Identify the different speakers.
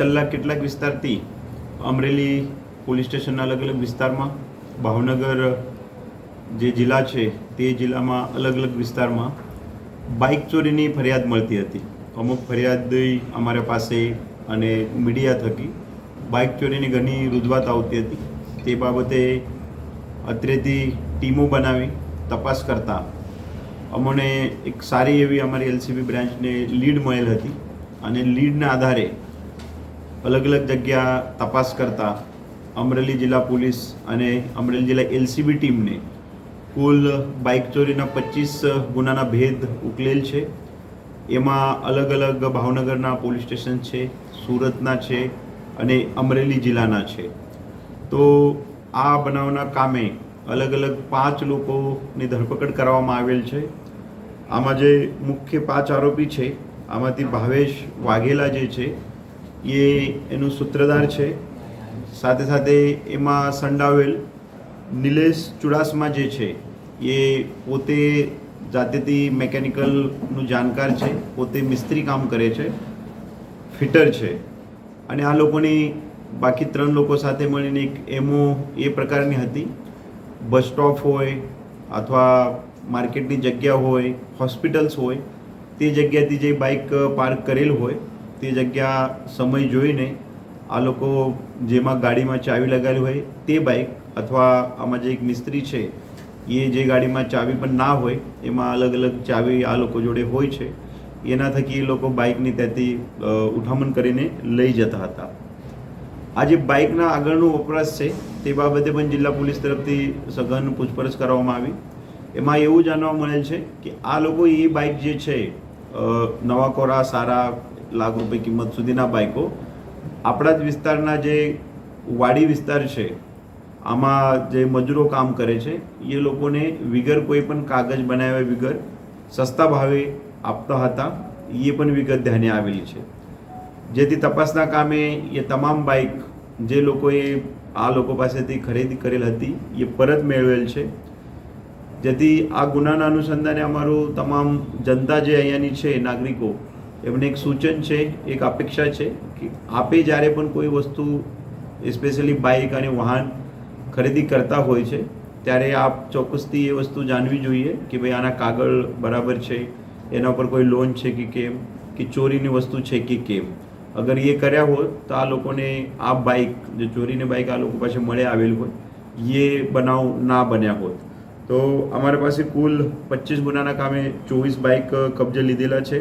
Speaker 1: છેલ્લા કેટલાક વિસ્તારથી અમરેલી પોલીસ સ્ટેશનના અલગ અલગ વિસ્તારમાં, ભાવનગર જે જિલ્લા છે તે જિલ્લામાં અલગ અલગ વિસ્તારમાં બાઇક ચોરીની ફરિયાદ મળતી હતી. અમુક ફરિયાદ અમારા પાસે અને મીડિયા થકી બાઇક ચોરીની ઘણી રૂજવાત આવતી હતી. તે બાબતે અત્રેથી ટીમો બનાવી તપાસ કરતા અમને એક સારી એવી અમારી એલસીબી બ્રાન્ચને લીડ મળેલ હતી અને લીડના આધારે અલગ અલગ જગ્યા તપાસ કરતા અમરેલી જિલ્લા પોલીસ અને અમરેલી જિલ્લા એલસીબી ટીમને કુલ બાઇક ચોરીના પચીસ ગુનાના ભેદ ઉકલેલ છે. એમાં અલગ અલગ ભાવનગરના પોલીસ સ્ટેશન છે, સુરતના છે અને અમરેલી જિલ્લાના છે. તો આ બનાવના કામે અલગ અલગ પાંચ લોકોની ધરપકડ કરવામાં આવેલ છે. આમાં જે મુખ્ય પાંચ આરોપી છે, આમાંથી ભાવેશ વાઘેલા જે છે એ એનું સૂત્રધાર છે. સાથે સાથે એમાં સંડાવેલ નિલેશ ચુડાસમા જે છે, એ પોતે જાતેથી મેકેનિકલનું જાણકાર છે, પોતે મિસ્ત્રી કામ કરે છે, ફિટર છે. અને આ લોકોની બાકી ત્રણ લોકો સાથે મળીને એક એમો એ પ્રકારની હતી. બસ સ્ટોપ હોય અથવા માર્કેટની જગ્યા હોય, હોસ્પિટલ્સ હોય, તે જગ્યાથી જે બાઇક પાર્ક કરેલ હોય તે જગ્યા સમય જોઈને આ લોકો જેમાં ગાડીમાં ચાવી લગાવેલી હોય તે બાઇક અથવા આમાં જે એક મિસ્ત્રી છે, એ જે ગાડીમાં ચાવી પણ ના હોય, એમાં અલગ અલગ ચાવી આ લોકો જોડે હોય છે. એના થકી એ લોકો બાઇકની ત્યાંથી ઉઠામણ કરીને લઈ જતા હતા. આ જે બાઇકના આગળનો વપરાશ છે, તે બાબતે પણ જિલ્લા પોલીસ તરફથી સઘન પૂછપરછ કરવામાં આવી. એમાં એવું જાણવા મળેલ છે કે આ લોકો એ બાઇક જે છે અ, નવા કોરા સારા લાખ રૂપિયા કિંમત સુધીના બાઇકો આપણા જ વિસ્તારના જે વાડી વિસ્તાર છે આમાં જે મજૂરો કામ કરે છે એ લોકોને વિગર કોઈ પણ કાગજ બનાવ્યા વિગર સસ્તા ભાવે આપતા હતા એ પણ વિગત ધ્યાને આવેલી છે. જેથી તપાસના કામે એ તમામ બાઇક જે લોકોએ આ લોકો પાસેથી ખરીદી કરેલ હતી એ પરત મેળવેલ છે. જેથી આ ગુનાના અનુસંધાને અમારું તમામ જનતા જે અહીંયાની છે, નાગરિકો, એમને એક સૂચન છે, એક અપેક્ષા છે કે આપે જ્યારે પણ કોઈ વસ્તુ સ્પેશિયલી બાઇક અને વાહન ખરીદી કરતા હોય છે, ત્યારે આપ ચોક્કસથી એ વસ્તુ જાણવી જોઈએ કે ભાઈ આના કાગળ બરાબર છે, એના પર કોઈ લોન છે કે કેમ, કે ચોરીની વસ્તુ છે કે કેમ. અગર એ કર્યા હોય તો આ લોકોને આ બાઇક જે ચોરીની બાઇક આ લોકો પાસે મળે આવેલ હોય એ બનાવ ના બન્યા હોત. તો અમારા પાસે કુલ પચીસ ગુનાના કામે ચોવીસ બાઇક કબજે લીધેલા છે.